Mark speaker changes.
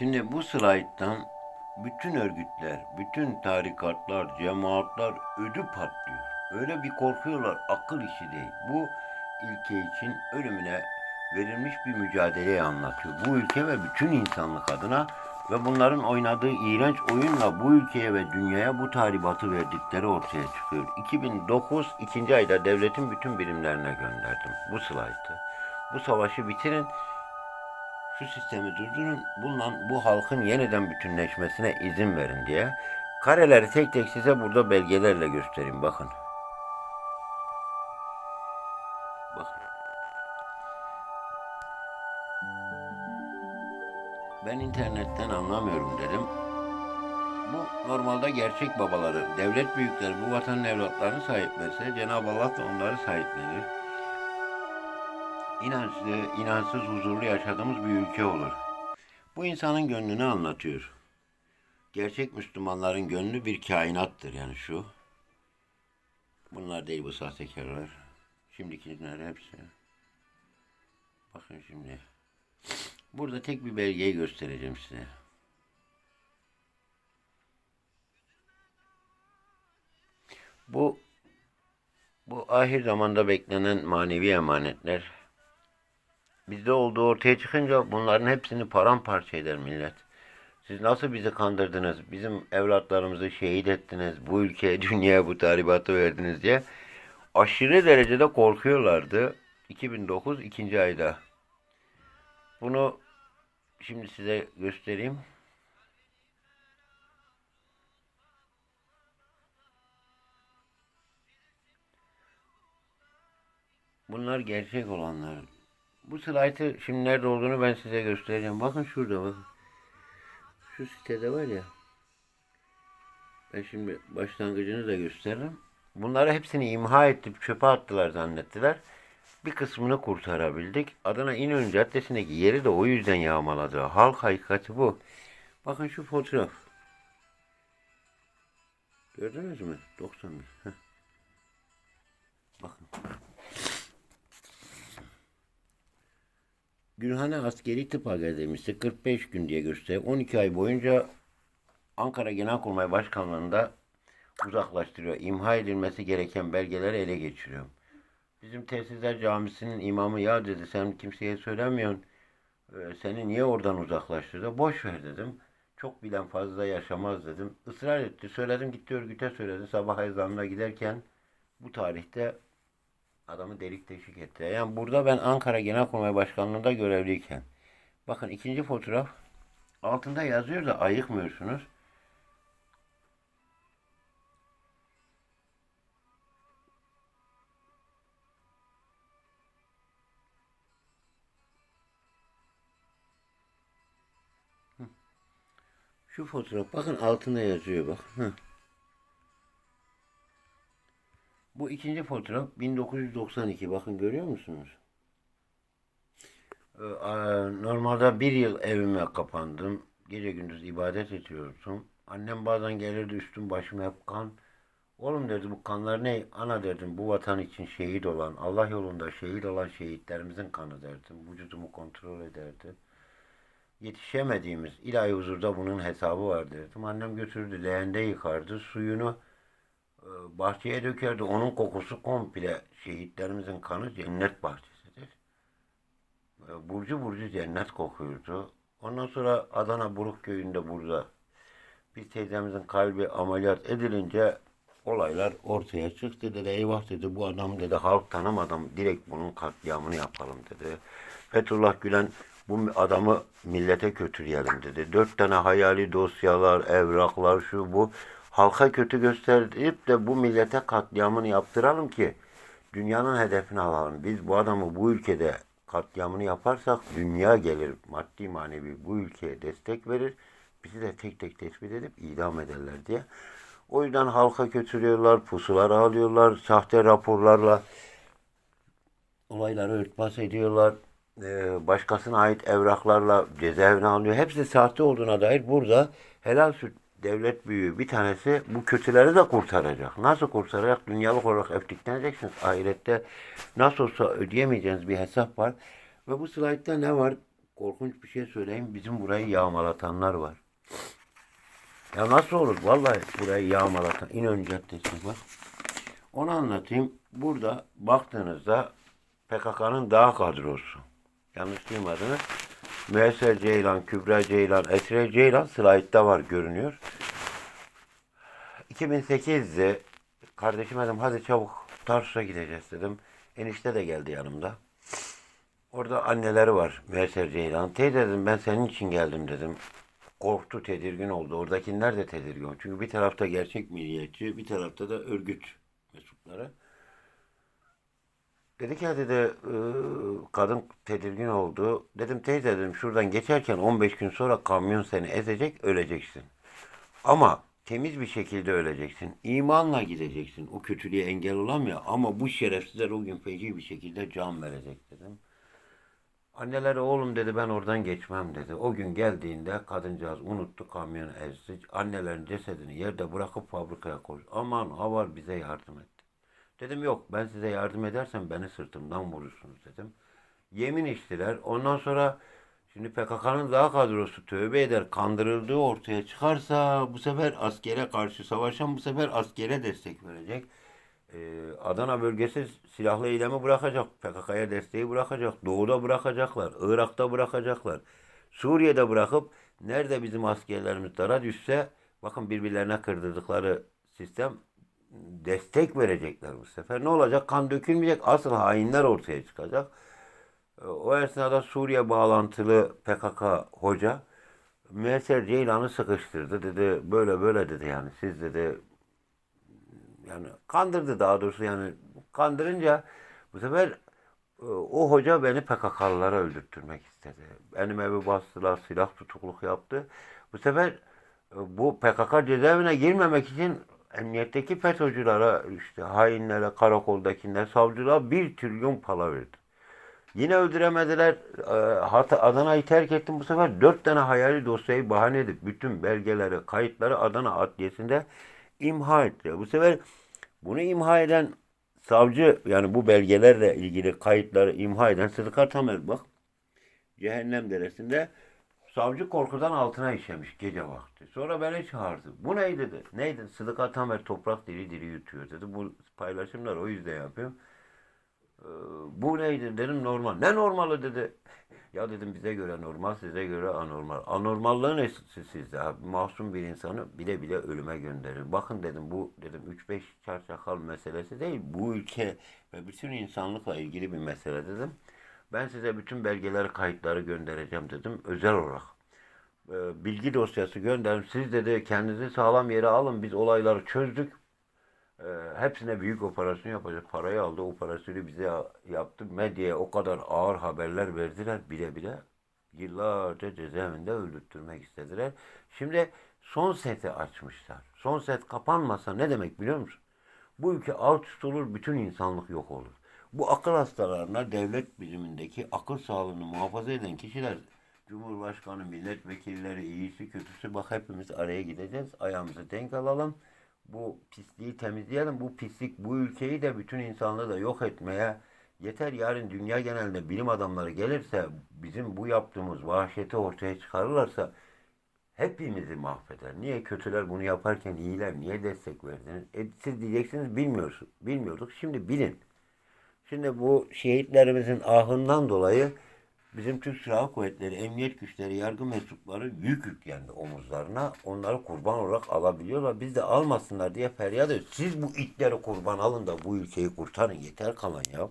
Speaker 1: Şimdi bu slayttan bütün örgütler, bütün tarikatlar, cemaatler ödü patlıyor. Öyle bir korkuyorlar, akıl işi değil. Bu ülke için ölümüne verilmiş bir mücadeleyi anlatıyor. Bu ülke ve bütün insanlık adına ve bunların oynadığı iğrenç oyunla bu ülkeye ve dünyaya bu tahribatı verdikleri ortaya çıkıyor. 2009 ikinci ayda devletin bütün birimlerine gönderdim bu slaytı. Bu savaşı bitirin, şu sistemi durdurun, bulunan bu halkın yeniden bütünleşmesine izin verin diye. Kareleri tek tek size burada belgelerle göstereyim bakın. Bakın. Ben internetten anlamıyorum dedim. Bu normalde gerçek babaları, devlet büyükleri bu vatanın evlatlarını sahiplense Cenab-ı Allah da onları sahiplenir inançlı, inançsız, huzurlu yaşadığımız bir ülke olur. Bu insanın gönlünü anlatıyor. Gerçek Müslümanların gönlü bir kainattır yani şu. Bunlar değil bu sahtekarlar. Şimdikiler hepsi. Bakın şimdi. Burada tek bir belgeyi göstereceğim size. Bu bu ahir zamanda beklenen manevi emanetler bizde olduğu ortaya çıkınca bunların hepsini paramparça eder millet. Siz nasıl bizi kandırdınız, bizim evlatlarımızı şehit ettiniz, bu ülkeye, dünyaya bu tahribatı verdiniz diye aşırı derecede korkuyorlardı. 2009 ikinci ayda. Bunu şimdi size göstereyim. Bunlar gerçek olanlar. Bu slaytı şimdi nerede olduğunu ben size göstereceğim. Bakın şurada bakın. Şu sitede var ya. Ben şimdi başlangıcını da gösteririm. Bunları hepsini imha edip çöpe attılar zannettiler. Bir kısmını kurtarabildik. Adana İnönü Caddesi'ndeki yeri de o yüzden yağmaladı. Halk hakikati bu. Bakın şu fotoğraf. Gördünüz mü? 91. Heh. Bakın. Gülhane Askeri Tıp Akademisi 45 gün diye gösteriyor. 12 ay boyunca Ankara Genelkurmay Başkanlığı'nda uzaklaştırıyor. İmha edilmesi gereken belgeleri ele geçiriyor. Bizim Tesisler Camisi'nin imamı ya dedi sen kimseye söylemiyorsun. Ee, seni niye oradan uzaklaştırdı? Boş ver dedim. Çok bilen fazla yaşamaz dedim. Israr etti. Söyledim gitti örgüte söyledi. Sabah ezanına giderken bu tarihte adamı delik deşik etti. Yani burada ben Ankara Genelkurmay Başkanlığı'nda görevliyken. Bakın ikinci fotoğraf. Altında yazıyor da ayıkmıyorsunuz. Şu fotoğraf bakın altında yazıyor bak. Hı. Bu ikinci fotoğraf 1992. Bakın görüyor musunuz? Ee, Normalde bir yıl evime kapandım. Gece gündüz ibadet ediyordum. Annem bazen gelirdi üstüm başım hep kan. Oğlum derdi bu kanlar ne? Ana derdim bu vatan için şehit olan, Allah yolunda şehit olan şehitlerimizin kanı derdim. Vücudumu kontrol ederdi. Yetişemediğimiz ilahi huzurda bunun hesabı var derdim. Annem götürdü leğende yıkardı. Suyunu bahçeye dökerdi. Onun kokusu komple şehitlerimizin kanı cennet bahçesidir. E, Burcu burcu cennet kokuyordu. Ondan sonra Adana Buruk köyünde burada bir teyzemizin kalbi ameliyat edilince olaylar ortaya çıktı. Dedi eyvah dedi bu adam dedi halk tanımadan direkt bunun katliamını yapalım dedi. Fethullah Gülen bu adamı millete kötüleyelim dedi. Dört tane hayali dosyalar, evraklar şu bu halka kötü gösterip de bu millete katliamını yaptıralım ki dünyanın hedefini alalım. Biz bu adamı bu ülkede katliamını yaparsak dünya gelir maddi manevi bu ülkeye destek verir. Bizi de tek tek tespit edip idam ederler diye. O yüzden halka kötülüyorlar, pusular alıyorlar, sahte raporlarla olayları örtbas ediyorlar. Ee, başkasına ait evraklarla cezaevine alıyor. Hepsi sahte olduğuna dair burada helal süt devlet büyüğü bir tanesi bu kötüleri de kurtaracak. Nasıl kurtaracak? Dünyalık olarak öftikleneceksiniz. Ahirette nasıl olsa ödeyemeyeceğiniz bir hesap var. Ve bu slaytta ne var? korkunç bir şey söyleyeyim. Bizim burayı yağmalatanlar var. Ya nasıl olur? Vallahi burayı yağmalatan. İnönü Caddesi var. Onu anlatayım. Burada baktığınızda PKK'nın dağ kadrosu. Yanlış duymadınız. Müesser Ceylan, Kübra Ceylan, Esre Ceylan slaytta var görünüyor. 2008'de kardeşim dedim hadi çabuk Tarsus'a gideceğiz dedim. Enişte de geldi yanımda. Orada anneleri var Müesser Ceylan. Teyze dedim ben senin için geldim dedim. Korktu, tedirgin oldu. Oradakiler de tedirgin. Çünkü bir tarafta gerçek milliyetçi, bir tarafta da örgüt mensupları. Dedi ki dedi "e, kadın tedirgin oldu. Dedim teyze dedim şuradan geçerken 15 gün sonra kamyon seni ezecek öleceksin. Ama temiz bir şekilde öleceksin. İmanla gideceksin. O kötülüğe engel olamıyor. Ama bu şerefsizler o gün feci bir şekilde can verecek dedim. Anneleri oğlum dedi ben oradan geçmem dedi. O gün geldiğinde kadıncağız unuttu kamyonu ezdi. Annelerin cesedini yerde bırakıp fabrikaya koydu. Aman havar bize yardım etti. Dedim yok ben size yardım edersem beni sırtımdan vurursunuz dedim. Yemin içtiler. Ondan sonra şimdi PKK'nın daha kadrosu tövbe eder kandırıldığı ortaya çıkarsa bu sefer askere karşı savaşan bu sefer askere destek verecek. Ee, Adana bölgesi silahlı eylemi bırakacak. PKK'ya desteği bırakacak. Doğu'da bırakacaklar. Irak'ta bırakacaklar. Suriye'de bırakıp nerede bizim askerlerimiz dara düşse bakın birbirlerine kırdırdıkları sistem destek verecekler bu sefer. Ne olacak? Kan dökülmeyecek. Asıl hainler ortaya çıkacak. Ee, O esnada Suriye bağlantılı PKK hoca Müesser Ceylan'ı sıkıştırdı. Dedi böyle böyle dedi yani. Siz dedi yani kandırdı daha doğrusu yani kandırınca bu sefer e, o hoca beni PKK'lılara öldürtmek istedi. Benim evi bastılar, silah tutukluk yaptı. Bu sefer e, bu PKK cezaevine girmemek için emniyetteki FETÖ'cülere, işte hainlere, karakoldakiler, savcılığa bir trilyon para verdi. Yine öldüremediler. E, Hat- Adana'yı terk ettim. Bu sefer dört tane hayali dosyayı bahane edip bütün belgeleri, kayıtları Adana Adliyesi'nde imha ettiler. Bu sefer bunu imha eden savcı yani bu belgelerle ilgili kayıtları imha eden Sıdıkar Tamer bak Cehennem Deresi'nde savcı korkudan altına işemiş gece vakti. Sonra beni çağırdı. Bu neydi dedi. Neydi? Sıdıkar Tamer toprak diri diri yutuyor dedi. Bu paylaşımlar o yüzden yapıyorum. Ee, bu neydi dedim normal. Ne normalı dedi. Ya dedim bize göre normal, size göre anormal. Anormallığın esası sizde. Masum bir insanı bile bile ölüme gönderir. Bakın dedim bu dedim 3-5 çarşakal meselesi değil. Bu ülke ve bütün insanlıkla ilgili bir mesele dedim. Ben size bütün belgeleri, kayıtları göndereceğim dedim. Özel olarak. Ee, bilgi dosyası gönderdim. Siz dedi kendinizi sağlam yere alın. Biz olayları çözdük. Ee, hepsine büyük operasyon yapacak. Parayı aldı. Operasyonu bize ya- yaptı. Medyaya o kadar ağır haberler verdiler bile bile. Yıllarca cezaevinde öldürtmek istediler. Şimdi son seti açmışlar. Son set kapanmasa ne demek biliyor musun? Bu ülke alt üst olur, bütün insanlık yok olur. Bu akıl hastalarına devlet bilimindeki akıl sağlığını muhafaza eden kişiler Cumhurbaşkanı, milletvekilleri, iyisi kötüsü bak hepimiz araya gideceğiz. Ayağımızı denk alalım. Bu pisliği temizleyelim. Bu pislik bu ülkeyi de bütün insanlığı da yok etmeye yeter. Yarın dünya genelinde bilim adamları gelirse bizim bu yaptığımız vahşeti ortaya çıkarırlarsa hepimizi mahveder. Niye kötüler bunu yaparken iyiler niye destek verdiniz? E, siz diyeceksiniz bilmiyorsun. Bilmiyorduk. Şimdi bilin. Şimdi bu şehitlerimizin ahından dolayı bizim Türk Silahlı Kuvvetleri, emniyet güçleri, yargı mensupları yük yüklendi omuzlarına. Onları kurban olarak alabiliyorlar. Biz de almasınlar diye feryat ediyoruz. Siz bu itleri kurban alın da bu ülkeyi kurtarın. Yeter kalan ya.